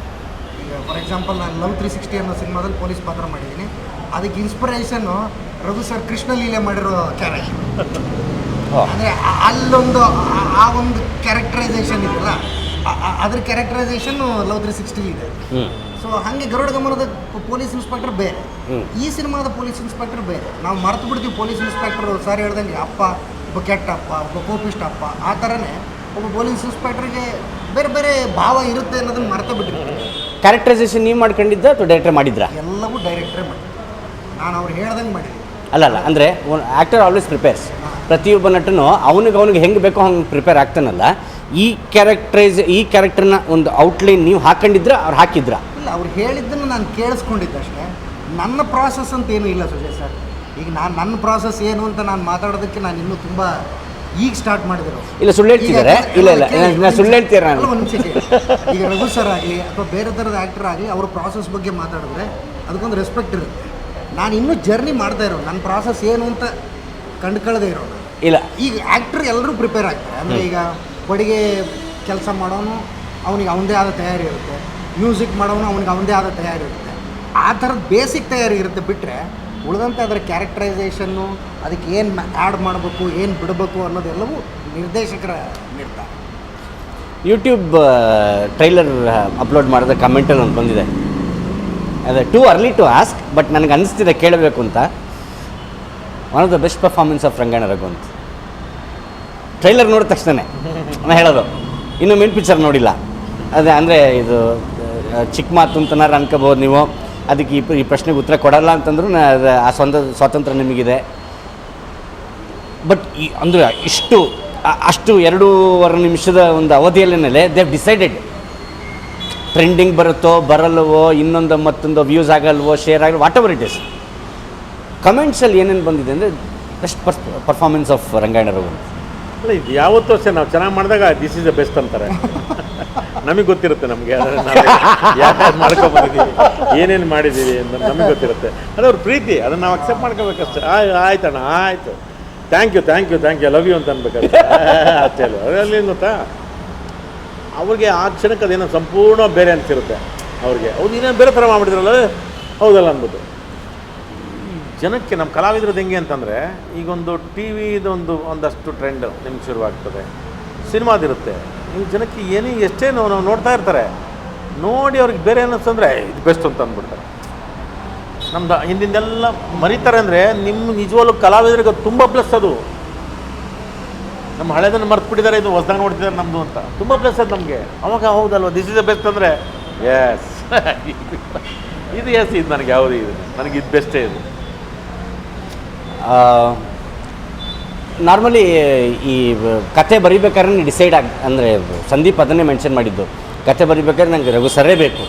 ಈಗ ಫಾರ್ ಎಕ್ಸಾಂಪಲ್ ನಾನು ಲವ್ ತ್ರೀ ಸಿಕ್ಸ್ಟಿ ಅನ್ನೋ ಸಿನಿಮಾದಲ್ಲಿ ಪೊಲೀಸ್ ಪಾತ್ರ ಮಾಡಿದ್ದೀನಿ ಅದಕ್ಕೆ ಇನ್ಸ್ಪಿರೇಷನ್ನು ರಘು ಸರ್ ಕೃಷ್ಣ ಲೀಲೆ ಮಾಡಿರೋ ಕ್ಯಾರೆಕ್ಟರ್ ಅಂದರೆ ಅಲ್ಲೊಂದು ಆ- ಒಂದು ಕ್ಯಾರೆಕ್ಟರೈಸೇಷನ್ ಇದೆಯಲ್ಲ ಅದ್ರ ಕ್ಯಾರೆಕ್ಟರೈಸೇಷನ್ ಲವ್ ತ್ರೀ ಸಿಕ್ಸ್ಟಿ ಇದೆ. ಸೊ ಹಾಗೆ ಗರುಡ ಗಮನದ ಪೊಲೀಸ್ ಇನ್ಸ್ಪೆಕ್ಟರ್ ಬೇರೆ. ಈ ಸಿನಿಮಾದ ಪೊಲೀಸ್ ಇನ್ಸ್ಪೆಕ್ಟರ್ ಬೇರೆ. ನಾವು ಮರೆತು ಬಿಡ್ತೀವಿ ಪೊಲೀಸ್ ಇನ್ಸ್ಪೆಕ್ಟರ್ ಸಾರಿ ಹೇಳ್ದಂಗೆ ಅಪ್ಪ ಒಬ್ಬ ಕೆಟ್ಟ ಅಪ್ಪ ಒಬ್ಬ ಕೋಪಿಸ್ಟ್ ಅಪ್ಪ ಆ ಥರನೇ ಒಬ್ಬ ಪೊಲೀಸ್ ಇನ್ಸ್ಪೆಕ್ಟರ್ಗೆ ಬೇರೆ ಬೇರೆ ಭಾವ ಇರುತ್ತೆ ಅನ್ನೋದನ್ನ ಮರೆತು ಬಿಟ್ಟಿರ್ತೀವಿ ಕ್ಯಾರೆಕ್ಟರೈಸೇಷನ್ ನೀವು ಮಾಡ್ಕೊಂಡಿದ್ದ ಅಥವಾ ಡೈರೆಕ್ಟರ್ ಮಾಡಿದ್ರ? ಎಲ್ಲವೂ ಡೈರೆಕ್ಟ್ರೇ ಮಾಡಿದ್ದೆ ನಾನು ಅವ್ರು ಹೇಳ್ದಂಗೆ ಮಾಡಿದ್ದೀನಿ ಅಲ್ಲ ಅಲ್ಲ ಅಂದರೆ ಆ್ಯಕ್ಟರ್ ಆಲ್ವೇಸ್ ಪ್ರಿಪೇರ್ಸ್ ಪ್ರತಿಯೊಬ್ಬ ನಟನು ಅವನಿಗೆ ಅವನಿಗೆ ಹೆಂಗೆ ಬೇಕೋ ಹಂಗೆ ಪ್ರಿಪೇರ್ ಆಗ್ತಾನಲ್ಲ. ಈ ಕ್ಯಾರೆಕ್ಟ್ರೈಸ್ ಈ ಕ್ಯಾರೆಕ್ಟರ್ನ ಒಂದು ಔಟ್ಲೈನ್ ನೀವು ಹಾಕೊಂಡಿದ್ರ ಅವ್ರು ಹಾಕಿದ್ರ? ಇಲ್ಲ ಅವ್ರು ಹೇಳಿದ್ದನ್ನು ನಾನು ಕೇಳಿಸ್ಕೊಂಡಿದ್ದಷ್ಟೇ. ನನ್ನ ಪ್ರಾಸೆಸ್ ಅಂತ ಏನೂ ಇಲ್ಲ ಸುಜಯ್ ಸರ್. ಈಗ ನಾನು ನನ್ನ ಪ್ರಾಸೆಸ್ ಏನು ಅಂತ ನಾನು ಮಾತಾಡೋದಕ್ಕೆ ನಾನು ಇನ್ನೂ ತುಂಬ ಈಗ ಸ್ಟಾರ್ಟ್ ಮಾಡಿದ್ರು ಇಲ್ಲ ಸುಳ್ಳು ಹೇಳ್ತಿದ್ದಾರೆ. ಇಲ್ಲ ಇಲ್ಲ ನಾನು ಸುಳ್ಳು ಹೇಳ್ತೀರ ನಾನು. ಒಂದು ನಿಮಿಷ ಈಗ ರಘು ಸರ್ ಆಗಲಿ ಅಥವಾ ಬೇರೆ ಥರದ ಆ್ಯಕ್ಟರ್ ಆಗಲಿ ಅವ್ರ ಪ್ರಾಸೆಸ್ ಬಗ್ಗೆ ಮಾತಾಡಿದ್ರೆ ಅದಕ್ಕೊಂದು ರೆಸ್ಪೆಕ್ಟ್ ಇರುತ್ತೆ. ನಾನು ಇನ್ನೂ ಜರ್ನಿ ಮಾಡ್ತಾ ಇರೋ ನನ್ನ ಪ್ರಾಸೆಸ್ ಏನು ಅಂತ ಕಂಡುಕೊಳ್ಳದೆ ಇರೋಣ ಇಲ್ಲ. ಈಗ ಆ್ಯಕ್ಟ್ರ್ ಎಲ್ಲರೂ ಪ್ರಿಪೇರ್ ಆಗ್ತಾರೆ. ಅಂದರೆ ಈಗ ಕೊಡುಗೆ ಕೆಲಸ ಮಾಡೋನು ಅವನಿಗೆ ಅವನದೇ ಆದ ತಯಾರಿ ಇರುತ್ತೆ. ಮ್ಯೂಸಿಕ್ ಮಾಡೋನು ಅವನಿಗೆ ಅವನದೇ ಆದ ತಯಾರಿ ಇರುತ್ತೆ ಆ ಥರದ ಬೇಸಿಕ್ ತಯಾರಿ ಇರುತ್ತೆ ಬಿಟ್ಟರೆ ಉಳಿದಂತೆ ಅದರ ಕ್ಯಾರೆಕ್ಟರೈಸೇಷನ್ನು, ಅದಕ್ಕೆ ಏನು ಆ್ಯಡ್ ಮಾಡಬೇಕು, ಏನು ಬಿಡಬೇಕು ಅನ್ನೋದೆಲ್ಲವೂ ನಿರ್ದೇಶಕರ ನಿರ್ಧಾರ. ಯೂಟ್ಯೂಬ್ ಟ್ರೈಲರ್ ಅಪ್ಲೋಡ್ ಮಾಡಿದ ಕಮೆಂಟಲ್ಲಿ ಒಂದು ಬಂದಿದೆ. ಅದೇ too early to ask but ನನಗೆ ಅನಿಸ್ತಿದೆ ಕೇಳಬೇಕು ಅಂತ. One of the best performance of Rangayana Raghu ಅಂತ. ಟ್ರೈಲರ್ ನೋಡಿದ ತಕ್ಷಣನೇ ನಾನು ಹೇಳೋದು, ಇನ್ನು ಮೇನ್ ಪಿಕ್ಚರ್ ನೋಡಿಲ್ಲ. ಅದೇ, ಅಂದರೆ ಇದು ಚಿಕ್ಕ ಮಾತು ಅಂತನಾರು ಅನ್ಕೋಬೋದು ನೀವು. ಅದಕ್ಕೆ ಈ ಈ ಪ್ರಶ್ನೆಗೆ ಉತ್ತರ ಕೊಡಲ್ಲ ಅಂತಂದ್ರೂ ಆ ಸ್ವಂತ, ಸ್ವಾತಂತ್ರ್ಯ ನಿಮಗಿದೆ. ಬಟ್ ಈ, ಅಂದರೆ ಇಷ್ಟು ಅಷ್ಟು ಎರಡೂವರೆ ನಿಮಿಷದ ಒಂದು ಅವಧಿಯಲ್ಲೇನೆ ದೇ ಡಿಸೈಡೆಡ್ ಟ್ರೆಂಡಿಂಗ್ ಬರುತ್ತೋ ಬರಲ್ವೋ ಇನ್ನೊಂದು ಮತ್ತೊಂದು ವ್ಯೂಸ್ ಆಗಲ್ವೋ ಶೇರ್ ಆಗಲ್ವೋ ವಾಟ್ ಎವರ್ ಇಟ್ ಇಸ್ ಕಮೆಂಟ್ಸಲ್ಲಿ ಏನೇನು ಬಂದಿದೆ ಅಂದರೆ best performance of Rangayana Raghu ಅಲ್ಲ, ಇದು ಯಾವತ್ತೂ ಅಷ್ಟೇ, ನಾವು ಚೆನ್ನಾಗಿ ಮಾಡಿದಾಗ ದಿಸ್ ಇಸ್ ದ ಬೆಸ್ಟ್ ಅಂತಾರೆ. ನಮಗೆ ಗೊತ್ತಿರುತ್ತೆ ನಮಗೆ ಯಾಕೆ ಮಾಡ್ಕೊಬಂದಿದ್ದೀವಿ ಏನೇನು ಮಾಡಿದ್ದೀವಿ ಅಂತ ನಮಗೆ ಗೊತ್ತಿರುತ್ತೆ. ಅದು ಅವ್ರ ಪ್ರೀತಿ, ಅದನ್ನು ನಾವು ಅಕ್ಸೆಪ್ಟ್ ಮಾಡ್ಕೋಬೇಕಷ್ಟೇ. ಆಯ್ ಆಯ್ತಣ್ಣ ಆಯಿತು. Thank you thank you thank you love you ಅಂತ ಅನ್ಬೇಕಷ್ಟೇ ಅಷ್ಟೇ ಅಲ್ಲ ಅದರಲ್ಲಿ ಗೊತ್ತಾ? ಅವ್ರಿಗೆ ಆ ಕ್ಷಣಕ್ಕೆ ಅದೇನೋ ಸಂಪೂರ್ಣ ಬೇರೆ ಅನಿಸಿರುತ್ತೆ ಅವ್ರಿಗೆ. ಹೌದು ಇನ್ನೇನು ಬೇರೆ ಥರ ಮಾಡಿದ್ರಲ್ಲ ಹೌದಲ್ಲ ಅಂದ್ಬಿಟ್ಟು. ಜನಕ್ಕೆ ನಮ್ಮ ಕಲಾವಿದ್ರದ್ದು ಹೆಂಗೆ ಅಂತಂದರೆ, ಈಗೊಂದು ಟಿ ವಿದೊಂದು ಒಂದಷ್ಟು ಟ್ರೆಂಡ್ ನಿಮ್ಗೆ ಶುರುವಾಗ್ತದೆ. ಸಿನಿಮಾದಿರುತ್ತೆ. ಈ ಜನಕ್ಕೆ ಏನೇ ಎಷ್ಟೇ ನಾವು ನೋಡ್ತಾ ಇರ್ತಾರೆ, ನೋಡಿ ಅವ್ರಿಗೆ ಬೇರೆ ಅನ್ನಿಸ್ತಂದ್ರೆ ಇದು ಬೆಸ್ಟ್ ಅಂತ ಅಂದ್ಬಿಡ್ತಾರೆ. ನಮ್ದು ಹಿಂದಿಂದೆಲ್ಲ ಮರಿತಾರೆ ಅಂದರೆ, ನಿಮ್ಮ ನಿಜವಾಗ್ಲೂ ಕಲಾವಿದರಿಗೆ ತುಂಬ ಪ್ಲಸ್ ಅದು. ನಮ್ಮ ಹಳೆದನ್ನು ಮರ್ತು ಬಿಟ್ಟಿದ್ದಾರೆ ಇದು ಹೊಸ್ದಾಗ ನೋಡ್ತಿದ್ದಾರೆ ನಮ್ಮದು ಅಂತ. ತುಂಬ ಪ್ಲಸ್ ಅದು ನಮಗೆ. ಅವಾಗ ಹೌದಲ್ವ? ದಿಸ್ ಇಸ್ ದ ಬೆಸ್ಟ್ ಅಂದರೆ? ಎಸ್ ಇದು ಎಸ್ ಇದು ನನಗೆ ಯಾವುದು ಇದು? ನನಗೆ ಇದು ಬೆಸ್ಟೇ ಇದು. ನಾರ್ಮಲಿ ಈ ಕತೆ ಬರಿಬೇಕಾದ್ರೆ ಡಿಸೈಡ್ ಆಗಿ ಅಂದರೆ ಸಂದೀಪ್ ಅದನ್ನೇ ಮೆನ್ಷನ್ ಮಾಡಿದ್ದು ಕತೆ ಬರಿಬೇಕಾದ್ರೆ ನನಗೆ ರಘು ಸರೇ ಬೇಕು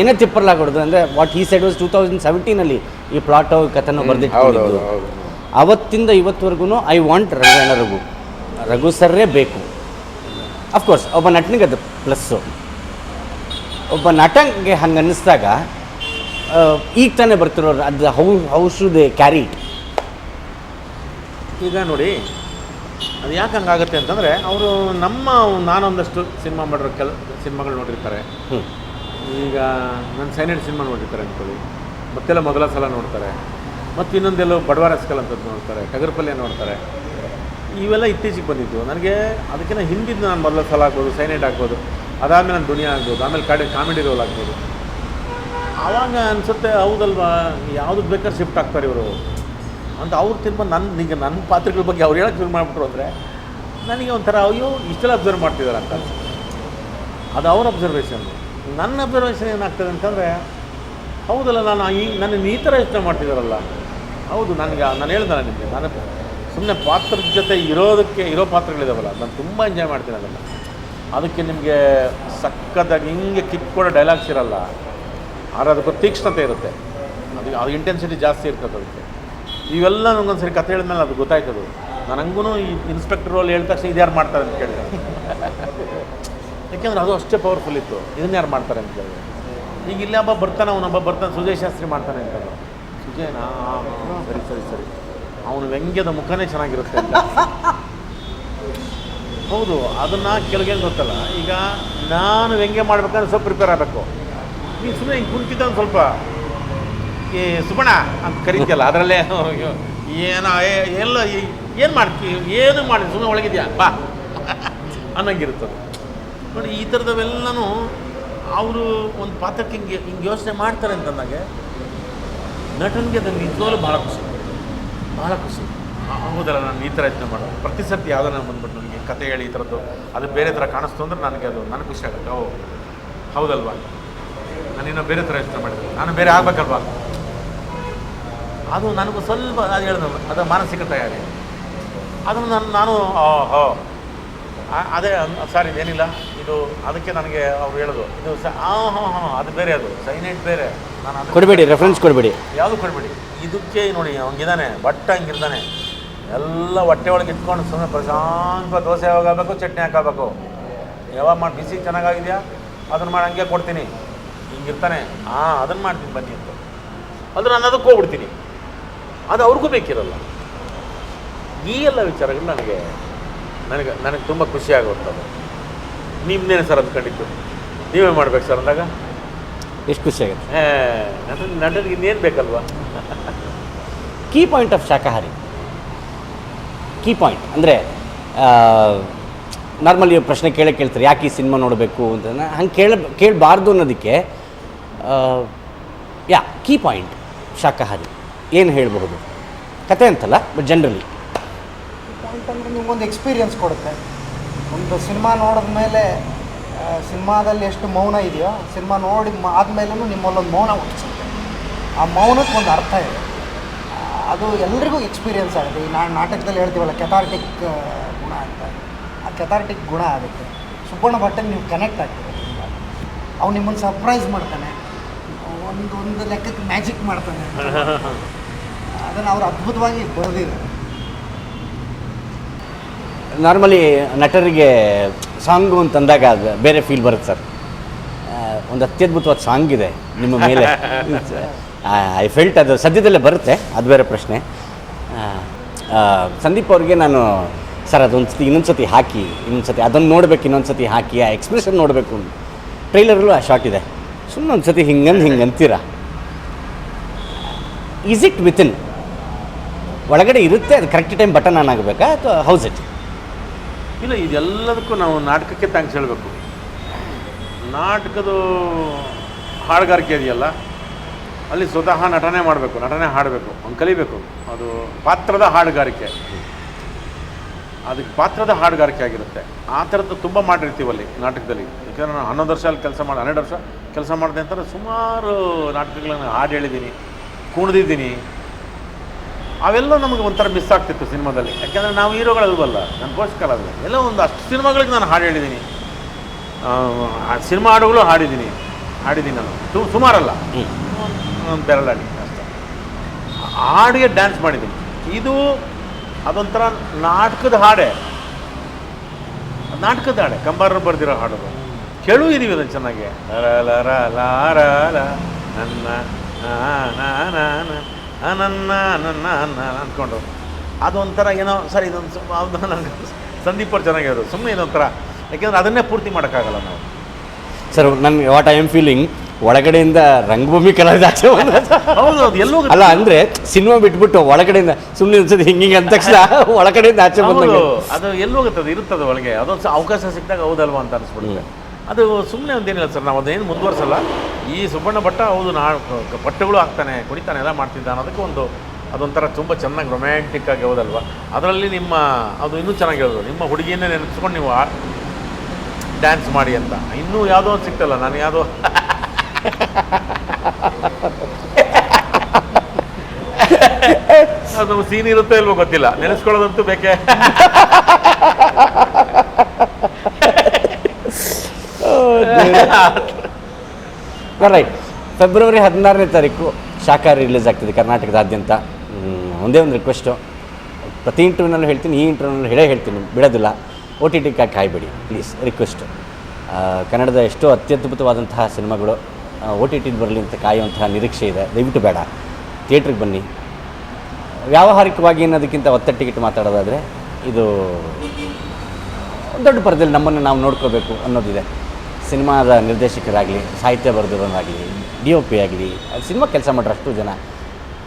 ಏನೇ ತಿಪ್ಪರ್ಲಾಗೋದು ಅಂದರೆ ವಾಟ್ ಈ ಸೈಡ್ ವಾಸ್ ಟೂ ತೌಸಂಡ್ ಸೆವೆಂಟೀನಲ್ಲಿ ಈ ಪ್ಲಾಟ್ ಕಥೆನ ಬರೆದಿಟ್ಟು ಅವತ್ತಿಂದ ಇವತ್ತುವರೆಗೂ ಐ ವಾಂಟ್ ರಂಗಾಯಣ ರಘು ರಘು ಸರ್ರೇ ಬೇಕು ಅಫ್ಕೋರ್ಸ್ ಒಬ್ಬ ನಟನಿಗೆ ಅದು ಪ್ಲಸ್ಸು ಒಬ್ಬ ನಟನಿಗೆ ಹಂಗೆ ಅನ್ನಿಸ್ದಾಗ ಈಗ ತಾನೇ ಬರ್ತಿರೋರು ಅದು how how they carry it ಈಗ ನೋಡಿ ಅದು ಯಾಕೆ ಹಂಗಾಗುತ್ತೆ ಅಂತಂದರೆ ಅವರು ನಮ್ಮ ನಾನೊಂದಷ್ಟು ಸಿನಿಮಾ ಮಾಡಿರೋ ಕೆಲ ಸಿನಿಮಾಗಳು ನೋಡಿರ್ತಾರೆ. ಈಗ ನನ್ನ ಸೈನೆಡ್ ಸಿನಿಮಾ ನೋಡಿರ್ತಾರೆ ಅಂದ್ಕೊಳ್ಳಿ. ಮತ್ತೆಲ್ಲ ಮೊದಲ ಸಲ ನೋಡ್ತಾರೆ. ಮತ್ತು ಇನ್ನೊಂದೆಲ್ಲೋ ಬಡವಾರ ಎಸ್ಕಲ್ ಅಂತದ್ದು ನೋಡ್ತಾರೆ ಟಗರ್ಪಲ್ಯ ನೋಡ್ತಾರೆ. ಇವೆಲ್ಲ ಇತ್ತೀಚೆಗೆ ಬಂದಿದ್ದು. ನನಗೆ ಅದಕ್ಕಿಂತ ಹಿಂದಿದ್ದು ನಾನು ಮೊದಲ ಸಲ ಆಗ್ಬೋದು ಸೈನೆಡ್ ಆಗ್ಬೋದು ಅದಾದಮೇಲೆ ನಾನು ದುನಿಯಾ ಆಗ್ಬೋದು ಆಮೇಲೆ ಕಾಡಿ ಕಾಮಿಡಿ ರೋಲ್ ಆಗ್ಬೋದು. ಆವಾಗ ಅನಿಸುತ್ತೆ ಹೌದಲ್ವಾ? ಯಾವುದಕ್ಕೆ ಬೇಕಾದ್ರೆ ಶಿಫ್ಟ್ ಆಗ್ತಾರೆ ಇವರು. ಅಂತ ಅವ್ರು ತಿರ್ಮ ನನ್ನ ಈಗ ನನ್ನ ಪಾತ್ರಗಳ ಬಗ್ಗೆ ಅವ್ರು ಹೇಳಕ್ಕೆ ಶುರು ಮಾಡಿಬಿಟ್ರು ಅಂದರೆ ನನಗೆ ಒಂಥರ ಅಯ್ಯೋ, ಇಷ್ಟೆಲ್ಲ ಅಬ್ಸರ್ವ್ ಮಾಡ್ತಿದ್ದಾರೆ ಅಂತ ಅದು ಅವ್ರ ಅಬ್ಸರ್ವೇಷನ್ ನನ್ನ ಅಬ್ಸರ್ವೇಷನ್ ಏನಾಗ್ತದೆ ಅಂತಂದರೆ, ಹೌದಲ್ಲ, ನಾನು ಈ ನನ್ನ ಈ ಥರ ಯೋಚನೆ ಮಾಡ್ತಿದ್ದಾರಲ್ಲ ಹೌದು, ನನಗೆ, ನಾನು ಹೇಳ್ದಲ್ಲ ನಿಮಗೆ, ನಾನು ಸುಮ್ಮನೆ ಪಾತ್ರದ ಜೊತೆ ಇರೋದಕ್ಕೆ, ಇರೋ ಪಾತ್ರಗಳಿದಾವಲ್ಲ, ನಾನು ತುಂಬ ಎಂಜಾಯ್ ಮಾಡ್ತೀನಿ ಅದನ್ನು. ಅದಕ್ಕೆ ನಿಮಗೆ ಸಕ್ಕದಾಗಿ ಹಿಂಗೆ ಕಿಕ್ ಕೊಡೋ ಡೈಲಾಗ್ಸ್ ಇರಲ್ಲ. ಆದರೆ ಅದಕ್ಕೆ ತೀಕ್ಷ್ಣತೆ ಇರುತ್ತೆ. ಅದು ಅದು ಇಂಟೆನ್ಸಿಟಿ ಜಾಸ್ತಿ ಇರ್ತದೆ ಅದಕ್ಕೆ. ಇವೆಲ್ಲ ನನಗೊಂದು ಸರಿ ಕತೆ ಹೇಳಿದ್ಮೇಲೆ ಅದು ಗೊತ್ತಾಯ್ತದು. ನನಗೂ ಈ ಇನ್ಸ್ಪೆಕ್ಟರ್ ಅಲ್ಲಿ ಹೇಳಿದ ತಕ್ಷಣ ಇದ್ಯಾರು ಮಾಡ್ತಾರೆ ಅಂತ ಕೇಳಿದೆ. ಯಾಕೆಂದ್ರೆ ಅದು ಅಷ್ಟೇ ಪವರ್ಫುಲ್ ಇತ್ತು. ಇದನ್ನ ಯಾರು ಮಾಡ್ತಾರೆ ಅಂತ ಕೇಳಿದೆ. ಈಗ ಇಲ್ಲಿ ಹಬ್ಬ ಬರ್ತಾನೆ, ಅವನೊಬ್ಬ ಬರ್ತಾನೆ, ಸುಜಯ್ ಶಾಸ್ತ್ರಿ ಮಾಡ್ತಾನೆ ಅಂತ ಸುಜಯನಾ? ಸರಿ ಸರಿ ಸರಿ. ಅವನು ವ್ಯಂಗ್ಯದ ಮುಖನೇ ಚೆನ್ನಾಗಿರುತ್ತೆ ಅಂತ. ಹೌದು, ಅದನ್ನು ಕೆಲಗೇನು ಗೊತ್ತಲ್ಲ. ಈಗ ನಾನು ವ್ಯಂಗ್ಯ ಮಾಡ್ಬೇಕಂದ್ರೆ ಸ್ವಲ್ಪ ಪ್ರಿಪೇರ್ ಆಗಬೇಕು. ನೀನು ಸುಮ್ಮನೆ ಹಿಂಗೆ ಕುಂತಿದ್ದ ಸ್ವಲ್ಪ. ಈ ಸುಬಣ ಅಂತ ಕರಿತೀಯಲ್ಲ, ಅದರಲ್ಲೇ ಏನೋ ಎಲ್ಲ ಏನು ಮಾಡ್ತೀವಿ ಏನು ಮಾಡಿ ಸುಮ್ಮನೆ ಒಳಗಿದ್ಯಾ? ಬಾ. ಅನ್ನಂಗಿರುತ್ತದೆ. ನೋಡಿ, ಈ ಥರದವೆಲ್ಲನೂ ಅವರು ಒಂದು ಪಾತ್ರಕ್ಕೆ ಹಿಂಗೆ ಹಿಂಗೆ ಯೋಚನೆ ಮಾಡ್ತಾರೆ ಅಂತಂದಾಗೆ ನಟನಿಗೆ ಅದನ್ನು ನಿಜವಾಗ್ಲೂ ಭಾಳ ಖುಷಿ. ಭಾಳ ಖುಷಿ. ಹೌದಲ್ಲ, ನಾನು ಈ ಥರ ಯೋಚನೆ ಮಾಡೋದು. ಪ್ರತಿ ಸರ್ತಿ ಯಾವುದೋ ನಾನು ಬಂದ್ಬಿಟ್ಟು ನನಗೆ ಕತೆ ಹೇಳಿ ಈ ಥರದ್ದು, ಅದು ಬೇರೆ ಥರ ಕಾಣಿಸ್ತು ಅಂದ್ರೆ ನನಗೆ ಅದು, ನನಗೆ ಖುಷಿ ಆಗುತ್ತೆ. ಓ, ಹೌದಲ್ವಾ? ನಾನು ಇನ್ನೂ ಬೇರೆ ಥರ ಯೋಚನೆ ಮಾಡಿದೆ ನಾನು ಬೇರೆ ಆಗ್ಬೇಕಲ್ವಾ? ಅದು ನನಗೂ ಸ್ವಲ್ಪ ಅದು ಹೇಳಿದ್ರು ಅದು ಮಾನಸಿಕ ತಯಾರಿ. ಅದನ್ನು ನಾನು ನಾನು ಹೋ. ಅದೇ ಸರ್ ಇದೇನಿಲ್ಲ ಇದು ಅದಕ್ಕೆ ನನಗೆ ಅವ್ರು ಹೇಳೋದು. ಇದು ಸ ಹಾಂ ಹಾಂ ಹಾಂ ಅದು ಬೇರೆ ಅದು. ಸೈನೈಟ್ ಬೇರೆ. ನಾನು ಅದು ಕೊಡಬೇಡಿ ರೆಫರೆನ್ಸ್ ಕೊಡಬೇಡಿ. ಯಾವುದು ಕೊಡಬೇಡಿ? ಇದಕ್ಕೆ ನೋಡಿ ಹಂಗಿದಾನೆ ಬಟ್ಟ ಹಂಗಿರ್ತಾನೆ ಎಲ್ಲ ಹೊಟ್ಟೆ ಒಳಗೆ ಇಟ್ಕೊಂಡು ಸುಮ್ಮನೆ ಪ್ರಶಾಂತ ದೋಸೆ ಯಾವಾಗ ಆಗಬೇಕು ಚಟ್ನಿ ಹಾಕಬೇಕು? ಯಾವಾಗ ಮಾಡಿ ಬಿಸಿ ಚೆನ್ನಾಗಾಗಿದೆಯಾ? ಅದನ್ನು ಮಾಡಿ ಹಂಗೆ ಕೊಡ್ತೀನಿ. ಹಿಂಗಿರ್ತಾನೆ. ಹಾಂ ಅದನ್ನು ಮಾಡ್ತೀನಿ ಬನ್ನಿ ಅಂತ. ಅದು ನಾನು ಅದಕ್ಕೆ ಹೋಗ್ಬಿಡ್ತೀನಿ. ಅದು ಅವ್ರಿಗೂ ಬೇಕಿರಲ್ಲ. ಈ ಎಲ್ಲ ವಿಚಾರಗಳು ನನಗೆ ನನಗೆ ನನಗೆ ತುಂಬ ಖುಷಿ ಆಗುವಂಥದ್ದು. ಸರ್ ಅಂದ್ಕೊಂಡಿದ್ದು. ನೀವೇ ಮಾಡ್ಬೇಕು ಸರ್ ಅಂದಾಗ? ಎಷ್ಟು ಖುಷಿ ಆಗುತ್ತೆ? ಏ, ನಟ ನಟನಿಗೆ ಇನ್ನೇನು ಬೇಕಲ್ವಾ? Key point of Shakahari. Key point ಅಂದರೆ ನಾರ್ಮಲಿ ಪ್ರಶ್ನೆ ಕೇಳೇ ಕೇಳ್ತಾರೆ ಯಾಕೆ ಈ ಸಿನಿಮಾ ನೋಡಬೇಕು ಅಂತ. ಹಂಗೆ ಕೇಳ ಕೇಳಬಾರ್ದು ಅನ್ನೋದಕ್ಕೆ ಯಾ ಕೀ ಪಾಯಿಂಟ್ ಶಾಕಾಹಾರಿ ಏನು ಹೇಳಬಹುದು? ಕತೆ ಅಂತಲ್ಲ ಬಟ್ ಜನರಲಿ ಪಾಯಿಂಟ್ ಅಂದರೆ ನಿಮ್ಗೊಂದು ಎಕ್ಸ್ಪೀರಿಯನ್ಸ್ ಕೊಡುತ್ತೆ. ಒಂದು ಸಿನಿಮಾ ನೋಡಿದ ಮೇಲೆ ಸಿನಿಮಾದಲ್ಲಿ ಎಷ್ಟು ಮೌನ ಇದೆಯೋ ಸಿನಿಮಾ ನೋಡಿ ಆದಮೇಲೂ ನಿಮ್ಮಲ್ಲೊಂದು ಮೌನ ಹುಟ್ಟಿಸುತ್ತೆ ಆ ಮೌನಕ್ಕೆ ಒಂದು ಅರ್ಥ ಇದೆ. ಅದು ಎಲ್ರಿಗೂ ಎಕ್ಸ್ಪೀರಿಯನ್ಸ್ ಆಗುತ್ತೆ. ಈ ನಾನು ನಾಟಕದಲ್ಲಿ ಹೇಳ್ತೀವಲ್ಲ ಕೆಥಾರ್ಟಿಕ್ ಗುಣ ಅಂತ. ಆ ಕೆಥಾರ್ಟಿಕ್ ಗುಣ ಆಗುತ್ತೆ ಸುಬ್ಬಣ್ಣ ಭಟ್ಟ ನೀವು ಕನೆಕ್ಟ್ ಆಗ್ತೀರಿ ಅವ್ನು ನಿಮ್ಮನ್ನು ಸರ್ಪ್ರೈಸ್ ಮಾಡ್ತಾನೆ. ಒಂದು ಒಂದು ಲೆಕ್ಕಕ್ಕೆ ಮ್ಯಾಜಿಕ್ ಮಾಡ್ತಾನೆ. ಅದನ್ನು ಅವರು ಅದ್ಭುತವಾಗಿ ಬರೆದಿದ್ದಾರೆ. ನಾರ್ಮಲಿ ನಟರಿಗೆ ಸಾಂಗು ಅಂತಂದಾಗ ಅದು ಬೇರೆ ಫೀಲ್ ಬರುತ್ತೆ ಸರ್. ಒಂದು ಅತ್ಯದ್ಭುತವಾದ ಸಾಂಗ್ ಇದೆ ನಿಮ್ಮ ಮೇಲೆ. ಐ ಫೆಲ್ಟ್ ಅದು ಸದ್ಯದಲ್ಲೇ ಬರುತ್ತೆ, ಅದು ಬೇರೆ ಪ್ರಶ್ನೆ. ಸಂದೀಪ್ ಅವ್ರಿಗೆ ನಾನು, ಸರ್ ಅದೊಂದು ಸತಿ ಇನ್ನೊಂದು ಸತಿ ಹಾಕಿ ಇನ್ನೊಂದು ಸತಿ ಅದನ್ನು ನೋಡ್ಬೇಕು ಇನ್ನೊಂದು ಸತಿ ಹಾಕಿ, ಆ ಎಕ್ಸ್ಪ್ರೆಷನ್ ನೋಡಬೇಕು ಟ್ರೈಲರಲ್ಲೂ ಆ ಶಾಟ್ ಇದೆ. ಸುಮ್ಮನೆ ಒಂದು ಸತಿ ಹಿಂಗಂದು ಹಿಂಗೆ ಅಂತೀರಾ ಈಸ್ ಇಟ್ ವಿತಿನ್ ಒಳಗಡೆ ಇರುತ್ತೆ, ಅದು ಕರೆಕ್ಟ್ ಟೈಮ್ ಬಟನ್ ಆನ್ ಆಗಬೇಕಾ ಅಥವಾ ಹೌಸ್ ಇಟ್ ಇಲ್ಲ, ಇದೆಲ್ಲದಕ್ಕೂ ನಾವು ನಾಟಕಕ್ಕೆ ಥ್ಯಾಂಕ್ಸ್ ಹೇಳಬೇಕು. ನಾಟಕದ ಹಾಡುಗಾರಿಕೆ ಇದೆಯಲ್ಲ, ಅಲ್ಲಿ ಸ್ವತಃ ನಟನೆ ಮಾಡಬೇಕು, ನಟನೆ ಹಾಡಬೇಕು, ಅವ್ನು ಕಲಿಬೇಕು. ಅದು ಪಾತ್ರದ ಹಾಡುಗಾರಿಕೆ. ಅದಕ್ಕೆ ಪಾತ್ರದ ಹಾಡುಗಾರಿಕೆ ಆಗಿರುತ್ತೆ. ಆ ಥರದ್ದು ತುಂಬ ಮಾಡಿರ್ತೀವಲ್ಲಿ ನಾಟಕದಲ್ಲಿ. ಯಾಕಂದರೆ ನಾನು ಹನ್ನೊಂದು ವರ್ಷ ಅಲ್ಲಿ ಕೆಲಸ ಮಾಡಿ, ಹನ್ನೆರಡು ವರ್ಷ ಕೆಲಸ ಮಾಡಿದೆ ಅಂತಂದರೆ ಸುಮಾರು ನಾಟಕಗಳನ್ನು ಹಾಡು ಹೇಳಿದ್ದೀನಿ, ಕುಣಿದಿದ್ದೀನಿ. ಅವೆಲ್ಲ ನಮಗೆ ಒಂಥರ ಮಿಸ್ ಆಗ್ತಿತ್ತು ಸಿನಿಮಾದಲ್ಲಿ. ಯಾಕೆಂದರೆ ನಾವು ಹೀರೋಗಳಲ್ವಲ್ಲ ನನಗೋಸ್ಕರ ಪೋಷಕರಲ್ಲ ಎಲ್ಲ ಒಂದು ಅಷ್ಟು ಸಿನಿಮಾಗಳಿಗೆ ನಾನು ಹಾಡು ಹೇಳಿದ್ದೀನಿ. ಆ ಸಿನಿಮಾ ಹಾಡುಗಳು ಹಾಡಿದ್ದೀನಿ. ಹಾಡಿದ್ದೀನಿ ನಾನು. ಸು ಸುಮಾರಲ್ಲ. ಬೆರಳಾಡಿ ಅಷ್ಟೇ. ಹಾಡಿಗೆ ಡ್ಯಾನ್ಸ್ ಮಾಡಿದ್ದೀನಿ. ಇದು ಅದೊಂಥರ ನಾಟಕದ ಹಾಡೆ. ನಾಟಕದ ಹಾಡೆ ಕಂಬಾರರು ಬರೆದಿರೋ ಹಾಡು ಕೇಳೂ ಇದೀವಿ ಅದನ್ನು ಚೆನ್ನಾಗಿ. ಲ ಲ ರ ಲ ರ ಲ ನನ್ನ ಆ ನನ್ನ ನನ್ನ ಅನ್ನ ಅಂದ್ಕೊಂಡು ಅದೊಂಥರ ಏನೋ ಸರ್ ಇದೊಂದು ಸ್ವಲ್ಪ ಅದು ನನಗೆ ಸಂದೀಪ್ ಅವ್ರು ಚೆನ್ನಾಗಿರೋದು ಸುಮ್ಮನೆ ಇದೊಂಥರ. ಯಾಕೆಂದ್ರೆ ಅದನ್ನೇ ಪೂರ್ತಿ ಮಾಡೋಕ್ಕಾಗಲ್ಲ ನಾವು. ಸರ್ ನನ್ಗೆ ವಾಟ್ ಐ ಆಮ್ ಫೀಲಿಂಗ್ ಒಳಗಡೆಯಿಂದ ರಂಗಭೂಮಿ ಕಲಾವಿದ ಆಚೆ ಬಂದ ಹೌದು ಅದು ಎಲ್ಲೋ ಅಲ್ಲ ಅಂದ್ರೆ ಸಿನಿಮಾ ಬಿಟ್ಬಿಟ್ಟು ಒಳಗಡೆಯಿಂದ ಸುಮ್ಮನೆ ಅನ್ಸುತ್ತೆ ಹಿಂಗೆ ಹಿಂಗೆ ಅಂದ ತಕ್ಷಣ ಒಳಗಡೆಯಿಂದ ಆಚೆ ಬಂದಂಗೆ. ಅದು ಎಲ್ಲಿ ಹೋಗುತ್ತದೆ ಇರುತ್ತದೆ ಒಳಗೆ. ಅದೊಂದು ಅವಕಾಶ ಸಿಕ್ಕಿದಾಗ ಹೌದಲ್ವಾ ಅಂತ ಅನಿಸ್ಬಿಡುತ್ತೆ. ಅದು ಸುಮ್ಮನೆ ಒಂದೇನಿಲ್ಲ ಸರ್, ನಾವು ಅದೇನು ಮುಂದುವರ್ಸಲ್ಲ. ಈ ಸುಬ್ಬಣ್ಣ ಭಟ್ಟ ಹೌದು, ನಾ ಬಟ್ಟೆಗಳು ಹಾಕ್ತಾನೆ, ಕುಣಿತಾನೆ, ಎಲ್ಲ ಮಾಡ್ತಿದ್ದ ಅನ್ನೋದಕ್ಕೆ ಒಂದು ಅದೊಂಥರ ತುಂಬ ಚೆನ್ನಾಗಿ ರೊಮ್ಯಾಂಟಿಕ್ ಆಗಿ ಹೌದಲ್ವಾ? ಅದರಲ್ಲಿ ನಿಮ್ಮ ಅದು ಇನ್ನೂ ಚೆನ್ನಾಗಿ ಹೇಳೋದು, ನಿಮ್ಮ ಹುಡುಗಿಯನ್ನೇ ನೆನೆಸ್ಕೊಂಡು ನೀವು ಡ್ಯಾನ್ಸ್ ಮಾಡಿ ಅಂತ. ಇನ್ನೂ ಯಾವುದೋ ಒಂದು ಸಿಕ್ತಲ್ಲ, ನಾನು ಯಾವುದೋ ಅದು ಸೀನ್ ಇರುತ್ತೋ ಇಲ್ವೋ ಗೊತ್ತಿಲ್ಲ, ನೆನೆಸ್ಕೊಳ್ಳೋದಂತೂ ಬೇಕೇ. ರೈಟ್ ಫೆಬ್ರವರಿ ಹದಿನಾರನೇ ತಾರೀಕು ಶಾಖಾಹಾರಿ ರಿಲೀಸ್ ಆಗ್ತಿದೆ ಕರ್ನಾಟಕದಾದ್ಯಂತ. ಒಂದೇ ಒಂದು ರಿಕ್ವೆಸ್ಟು ಪ್ರತಿ ಇಂಟರ್ವ್ಯೂನಲ್ಲೂ ಹೇಳ್ತೀನಿ, ಈ ಇಂಟರ್ವ್ಯೂನಲ್ಲೂ ಹೇಳೇ ಹೇಳ್ತೀನಿ, ಬಿಡೋದಿಲ್ಲ. ಓ ಟಿ ಟಿಗಾಗಿ ಕಾಯ್ಬೇಡಿ ಪ್ಲೀಸ್ ರಿಕ್ವೆಸ್ಟು ಕನ್ನಡದ ಎಷ್ಟೋ ಅತ್ಯದ್ಭುತವಾದಂತಹ ಸಿನಿಮಾಗಳು ಓ ಟಿ ಟಿಗೆ ಬರಲಿ ಅಂತ ಕಾಯುವಂತಹ ನಿರೀಕ್ಷೆ ಇದೆ. ದಯವಿಟ್ಟು ಬೇಡ. ಥಿಯೇಟ್ರಿಗೆ ಬನ್ನಿ. ವ್ಯಾವಹಾರಿಕವಾಗಿ ಅನ್ನೋದಕ್ಕಿಂತ ಒತ್ತಟ್ಟಿಗಿಟ್ಟು ಮಾತಾಡೋದಾದರೆ, ಇದು ದೊಡ್ಡ ಪರದಲ್ಲಿ ನಮ್ಮನ್ನು ನಾವು ನೋಡ್ಕೋಬೇಕು ಅನ್ನೋದಿದೆ. ಸಿನಿಮಾದ ನಿರ್ದೇಶಕರಾಗಲಿ, ಸಾಹಿತ್ಯ ಬರೆದಿರೋರಾಗಲಿ ಡಿ ಒ ಪಿ ಆಗಲಿ ಸಿನಿಮಾ ಕೆಲಸ ಮಾಡ್ರೆ ಅಷ್ಟು ಜನ,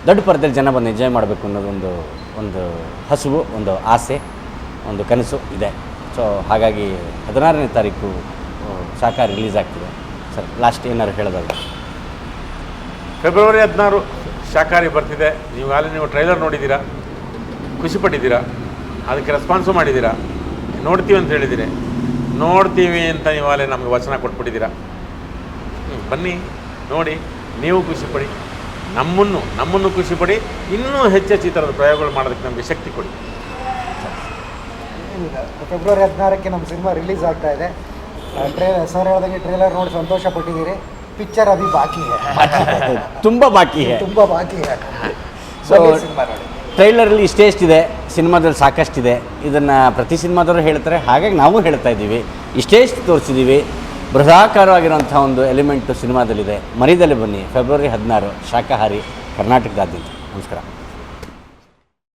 ದೊಡ್ಡ ಪರದಲ್ಲಿ ಜನ ಬಂದು ಎಂಜಾಯ್ ಮಾಡಬೇಕು ಅನ್ನೋದೊಂದು ಒಂದು ಹಸುವು, ಒಂದು ಆಸೆ, ಒಂದು ಕನಸು ಇದೆ. ಸೊ ಹಾಗಾಗಿ ಹದಿನಾರನೇ ತಾರೀಕು ಶಾಖ ರಿಲೀಸ್ ಆಗ್ತಿದೆ. ಸರ್ ಲಾಸ್ಟ್ ಏನಾದ್ರು ಹೇಳೋದಾಗ ಫೆಬ್ರವರಿ ಹದಿನಾರು ಶಾಖಾರಿ ಬರ್ತಿದೆ. ನೀವು ಅಲ್ಲಿ ನೀವು ಟ್ರೈಲರ್ ನೋಡಿದ್ದೀರಾ? ಖುಷಿಪಟ್ಟಿದ್ದೀರಾ ಅದಕ್ಕೆ ರೆಸ್ಪಾನ್ಸು ಮಾಡಿದ್ದೀರಾ? ನೋಡ್ತೀವಿ ಅಂತ ಹೇಳಿದ್ದೀರಿ. ನೋಡ್ತೀವಿ ಅಂತ ನೀವಲ್ಲೇ ಅಲ್ಲಿ ನಮಗೆ ವಚನ ಕೊಟ್ಬಿಟ್ಟಿದ್ದೀರಾ? ಬನ್ನಿ ನೋಡಿ ನೀವು ಖುಷಿಪಡಿ ನಮ್ಮನ್ನು ನಮ್ಮನ್ನು ಖುಷಿಪಡಿ ಇನ್ನೂ ಹೆಚ್ಚೆಚ್ಚು ಈ ಥರದ ಪ್ರಯೋಗಗಳು ಮಾಡೋದಕ್ಕೆ ನಮಗೆ ಶಕ್ತಿ ಕೊಡಿ. ಫೆಬ್ರವರಿ ಹದಿನಾರಕ್ಕೆ ನಮ್ಮ ಸಿನಿಮಾ ರಿಲೀಸ್ ಆಗ್ತಾ ಇದೆ. ಟ್ರೇಲರ್ ಸರ್ ಹೇಳ್ದಂಗೆ ಟ್ರೇಲರ್ ನೋಡಿ ಸಂತೋಷ ಪಟ್ಟಿದ್ದೀರಿ ಪಿಕ್ಚರ್ ಅಭಿ ಬಾಕಿ ತುಂಬ ಬಾಕಿ ಇದೆ ತುಂಬ ಬಾಕಿ ಸೊ ಸಿನಿಮಾ ನೋಡಿ. ಟ್ರೈಲರಲ್ಲಿ ಇಷ್ಟೇ ಇಷ್ಟಿದೆ, ಸಿನಿಮಾದಲ್ಲಿ ಸಾಕಷ್ಟಿದೆ. ಇದನ್ನು ಪ್ರತಿ ಸಿನಿಮಾದವರು ಹೇಳ್ತಾರೆ, ಹಾಗಾಗಿ ನಾವು ಹೇಳ್ತಾ ಇದ್ದೀವಿ. ಇಷ್ಟೇ ಇಷ್ಟು ತೋರಿಸಿದ್ದೀವಿ. ಬೃಹದಾಕಾರವಾಗಿರುವಂಥ ಒಂದು ಎಲಿಮೆಂಟು ಸಿನಿಮಾದಲ್ಲಿದೆ. ಮರಿದಲ್ಲಿ ಬನ್ನಿ, ಫೆಬ್ರವರಿ ಹದಿನಾರು, ಶಾಖಾಹಾರಿ, ಕರ್ನಾಟಕದಾದ್ಯಂತ. ನಮಸ್ಕಾರ.